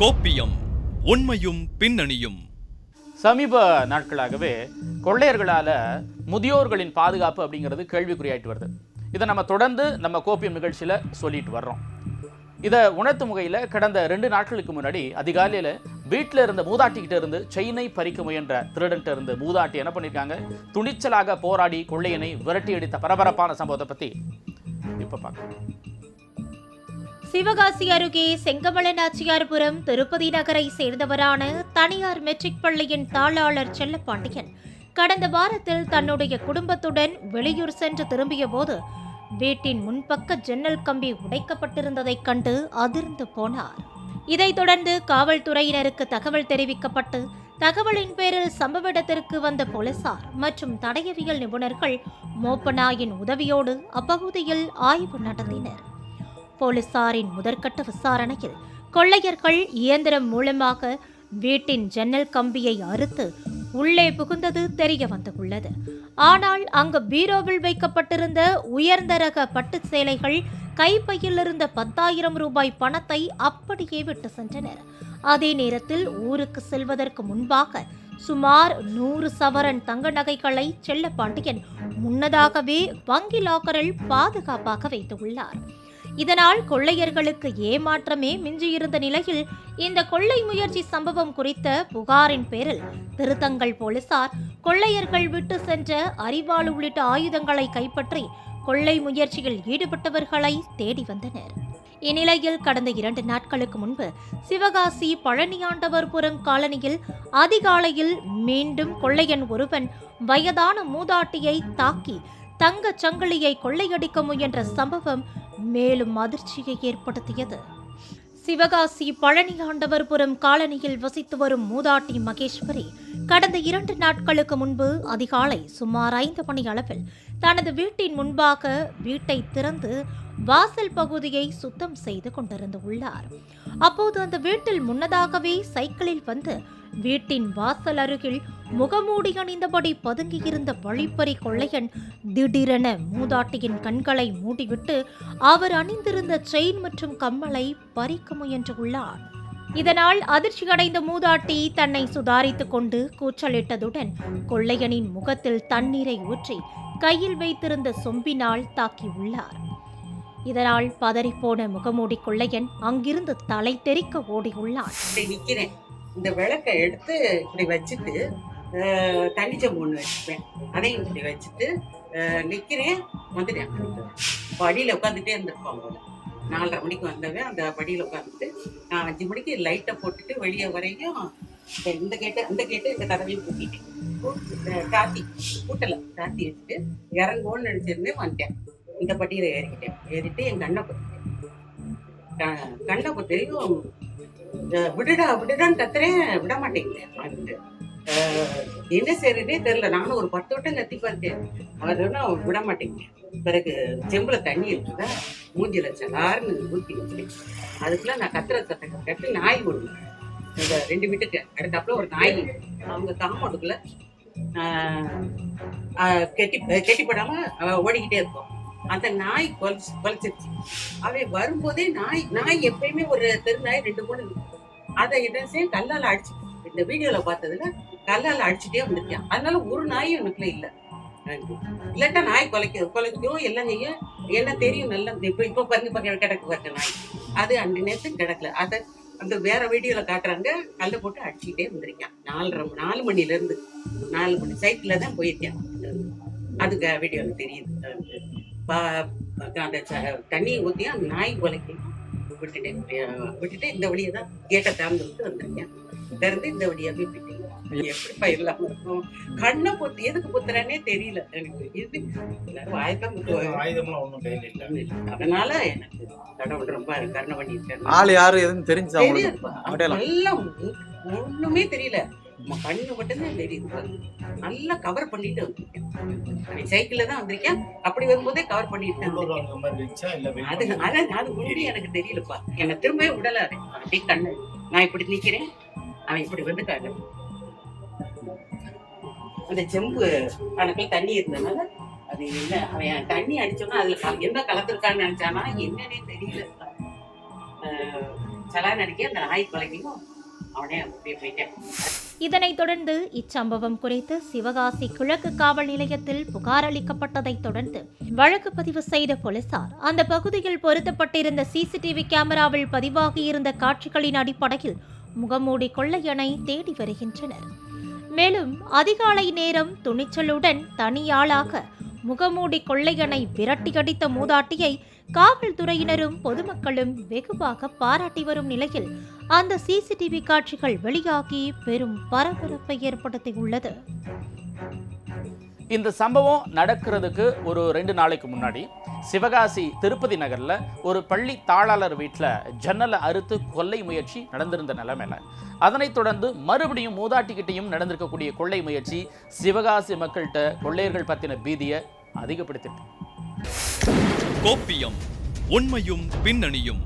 கோப்பியம் உண்மையும் பின்னணியும். சமீப நாட்களாகவே கொள்ளையர்களால் முதியோர்களின் பாதுகாப்பு அப்படிங்கிறது கேள்விக்குறியாயிட்டு வருது. இதை நம்ம தொடர்ந்து நம்ம கோப்பியம் நிகழ்ச்சியில் சொல்லிட்டு வர்றோம். இதை உணர்த்தும் முகையில் கடந்த ரெண்டு நாட்களுக்கு முன்னாடி அதிகாலையில் வீட்டில் இருந்த மூதாட்டிக்கிட்ட இருந்து செயினை பறிக்க முயன்ற திருடன்ட்ட இருந்து மூதாட்டி என்ன பண்ணியிருக்காங்க துணிச்சலாக போராடி கொள்ளையனை விரட்டி அடித்த பரபரப்பான சம்பவத்தை பற்றி இப்போ பார்க்கலாம். சிவகாசி அருகே செங்கமல நாச்சியார்புரம் திருப்பதி நகரை சேர்ந்தவரான தனியார் மெட்ரிக் பள்ளியின் தாளாளர் செல்லப்பாண்டியன் கடந்த வாரத்தில் தன்னுடைய குடும்பத்துடன் வெளியூர் சென்று திரும்பிய போது வீட்டின் முன்பக்க ஜன்னல் கம்பி உடைக்கப்பட்டிருந்ததைக் கண்டு அதிர்ந்து போனார். இதைத் தொடர்ந்து காவல்துறையினருக்கு தகவல் தெரிவிக்கப்பட்டு தகவலின் பேரில் சம்பவ இடத்திற்கு வந்த போலீசார் மற்றும் தடயவியல் நிபுணர்கள் மோப்பநாயின் உதவியோடு அப்பகுதியில் ஆய்வு நடத்தினர். போலீசாரின் முதற்கட்ட விசாரணையில் கொள்ளையர்கள் இயந்திரம் மூலமாக வீட்டின் ஜன்னல் கம்பியை அறுத்து உள்ளே புகுந்தது தெரிய வந்துள்ளது. ஆனால் அங்கு பீரோவில் வைக்கப்பட்டிருந்த உயர்ந்த ரக பட்டு சேலைகள் கைப்பையில் இருந்த பத்தாயிரம் ரூபாய் பணத்தை அப்படியே விட்டு சென்றனர். அதே நேரத்தில் ஊருக்கு செல்வதற்கு முன்பாக சுமார் நூறு சவரன் தங்க நகைகளை செல்லப்பாண்டியன் முன்னதாகவே வங்கி லாக்கரில் பாதுகாப்பாக வைத்துள்ளார். இதனால் கொள்ளையர்களுக்கு ஏமாற்றமே மிஞ்சியிருந்த நிலையில் இந்த கொள்ளை முயற்சி சம்பவம் குறித்த புகாரின் பேரில் திருத்தங்கள் போலீசார் கொள்ளையர்கள் விட்டு சென்ற அரிவாள் உள்ளிட்ட ஆயுதங்களை கைப்பற்றி கொள்ளை முயற்சியில் ஈடுபட்டவர்களை தேடி வந்தனர். இந்நிலையில் கடந்த இரண்டு நாட்களுக்கு முன்பு சிவகாசி பழனியாண்டவர்புரம் காலனியில் அதிகாலையில் மீண்டும் கொள்ளையன் ஒருவன் வயதான மூதாட்டியை தாக்கி தங்கச் சங்கிலியை கொள்ளையடிக்க முயன்ற சம்பவம் மேலும் அதிர்ச்சியை ஏற்படுத்தியது. சிவகாசி பழனி ஆண்டவர்புரம் காலனியில் வசித்து வரும் மூதாட்டி மகேஸ்வரி கடந்த இரண்டு நாட்களுக்கு முன்பு அதிகாலை சுமார் ஐந்து மணி அளவில் தனது வீட்டின் முன்பாக வீட்டை திறந்து வாசல் பகுதியை சுத்தம் செய்து கொண்டிருந்து உள்ளார். அப்போது அந்த வீட்டில் முன்னதாகவே சைக்கிளில் வந்து வீட்டின் வாசல் அருகில் முகமூடி அணிந்தபடி பதுங்கியிருந்த வழிப்பறி கொள்ளையன் திடீரென மூதாட்டியின் கண்களை மூடிவிட்டு அவர் அணிந்திருந்த செயின் மற்றும் கம்மலை பறிக்க முயன்றுள்ளார். இதனால் அதிர்ச்சியடைந்த மூதாட்டி தன்னை சுதாரித்துக் கொண்டு கூச்சலிட்டதுடன் கொள்ளையனின் முகத்தில் தண்ணீரை ஊற்றி கையில் வைத்திருந்த சொம்பினால் தாக்கியுள்ளார். இதனால் பதறிப்போன முகமூடி கொள்ளையன் அங்கிருந்து தலை தெறிக்க ஓடியுள்ளான். இந்த விளக்கை எடுத்து இப்படி வச்சுட்டு அஹ், தண்ணி ஒன்று வச்சுப்பேன். அதையும் இப்படி வச்சுட்டு நிற்கிறேன் நிக்கிறேன் வந்துட்டேன் படியில் உட்காந்துட்டே இருந்திருப்பாங்க போல. நாலரை மணிக்கு வந்தவன் அந்த படியில் உட்காந்துட்டு நான் அஞ்சு மணிக்கு லைட்டை போட்டுட்டு வெளியே வரையும் இந்த- இந்த கேட்டு அந்த கேட்டு இந்த கதவையும் பூட்டிட்டேன் பூட்டு- தாத்தி பூட்டலை தாத்தி வச்சுட்டு இறங்குவோன்னு நினச்சிருந்தேன் வந்துட்டேன். இந்த படியில் ஏறிக்கிட்டேன். ஏறிட்டு என் கண்ணை பொத்திட்டேன் க- கண்ணை பொத்தையும் விடுடா விடுடான்னு கத்துறேன். விட மாட்டேங்கிறேன் வந்துட்டு என்ன செய்யறதே தெரியல. நானும் ஒரு பத்து வட்டம் கத்தி பார்த்தேன். அவர் விட மாட்டேங்கிறேன் பிறகு செம்புல தண்ணி இருக்குதா மூஞ்சில சலார்னு ஊற்றி வச்சுட்டேன். அதுக்குள்ள நான் கத்துற சத்தம் கட்டு நாய் ஒன்று இந்த ரெண்டு வீட்டுக்கு. அடுத்தாப்புல ஒரு நாய். அவங்க காம்பவுண்டுக்குள்ள கெட்டி கெட்டிப்படாம ஓடிக்கிட்டே இருக்கும். அந்த நாய் கொலைச்சு கொலைச்சிருச்சு. அவை வரும்போதே நாய் நாய் எப்பயுமே ஒரு தெரு நாய் ரெண்டு மூணு அதை என்ன கல்லால் அடிச்சு இந்த வீடியோல பார்த்ததுல கல்லால் அடிச்சுட்டே வந்துருக்கான் அதனால ஒரு நாயும் எனக்குல இல்ல. எனக்கு. இல்லாட்டா நாய் கொலைக்க கொலைக்கும் எல்லாம் செய்யும். என்ன தெரியும் நல்லா இப்போ இப்போ பாருங்க பக்கம் கிடக்கு பாருங்க நாய். அது அண்டு நேரத்துக்கு கிடக்கல. அதை அந்த வேற வீடியோல காட்டுறாங்க. கல்லை போட்டு அடிச்சுக்கிட்டே வந்திருக்கேன் நாலரை நாலு மணில இருந்து நாலு மணி சைக்கிள்ல தான் போயிருக்கேன் அதுக்கு வீடியோல தெரியுது. பா- அந்த ச- தண்ணியை ஊற்றியும் அந்த நாய் கொலைக்கு விட்டுட்டேன். விட்டுட்டு இந்த வழியை தான் கேட்டை திறந்து விட்டு வந்திருக்கேன். திறந்து இந்த வழியாவே விட்டேன். எப்படிப்பா இல்லாம இருக்கும்? கண்ணை பொத்து எதுக்கு பொத்துறானே தெரியல. எனக்கு இது குத்துவாங்க ஆயுதம்லாம் ஒண்ணும் கையில இல்ல. அதனால எனக்கு கடவுள் ரொம்ப கருணை பண்ணிருக்காரு ஆள் யாரு எதுன்னு தெரிஞ்சு. எல்லாம் ஒ- ஒண்ணுமே தெரியல. கண்ணு மட்டும்தான் தெரியுது. நல்லா கவர் பண்ணிட்டு வந்திருக்கேன் சைக்கிள்ல தான் வந்திருக்கேன். அப்படி வரும்போதே கவர் பண்ணிட்டு அது அதான் அது ஒண்ணு எனக்கு தெரியலப்பா. என்ன திரும்பவே விடல அது. அப்படியே கண்ணு. நான் இப்படி நிக்கிறேன். அவன் இப்படி வந்துட்டாங்க. அந்த செம்பு கணக்கில் தண்ணி இருந்தனால அது என்ன அவன் தண்ணி அடிச்சோன்னா அதுல என்ன கலந்துருக்கான்னு நினைச்சானா என்னன்னே தெரியல. சலான் அடிக்க அந்த நாய் போயிட்டேன் இதனைத் தொடர்ந்து இச்சம்பவம் குறித்து சிவகாசி கிழக்கு காவல் நிலையத்தில் புகார் அளிக்கப்பட்டதைத் தொடர்ந்து வழக்கு பதிவு செய்த போலீசார் அந்த பகுதியில் பொருத்தப்பட்டிருந்த சிசிடிவி கேமராவில் பதிவாகியிருந்த காட்சிகளின் அடிப்படையில் முகமூடி கொள்ளையனை தேடி வருகின்றனர். மேலும் அதிகாலை நேரம் துணிச்சலுடன் தனியாளாக முகமூடி கொள்ளையனை விரட்டியடித்த மூதாட்டியை காவல்துறையினரும் பொதுமக்களும் வெகுவாக பாராட்டி வரும் நிலையில் அந்த சிசிடிவி காட்சிகள் வெளியாகி பெரும் பரபரப்பை ஏற்படுத்தியுள்ளது. இந்த சம்பவம் நடக்கிறதுக்கு ஒரு ரெண்டு நாளைக்கு முன்னாடி சிவகாசி திருப்பதி நகர்ல ஒரு பள்ளி தாளாளர் வீட்டில் ஜன்னலை அறுத்து கொள்ளை முயற்சி நடந்திருந்த நிலைமையில அதனைத் தொடர்ந்து மறுபடியும் மூதாட்டிக்கிட்டையும் நடந்திருக்கக்கூடிய கொள்ளை முயற்சி சிவகாசி மக்கள்கிட்ட கொள்ளையர்கள் பத்தின பீதியை அதிகப்படுத்திட்டு கோப்பியம் உண்மையும் பின்னணியும்.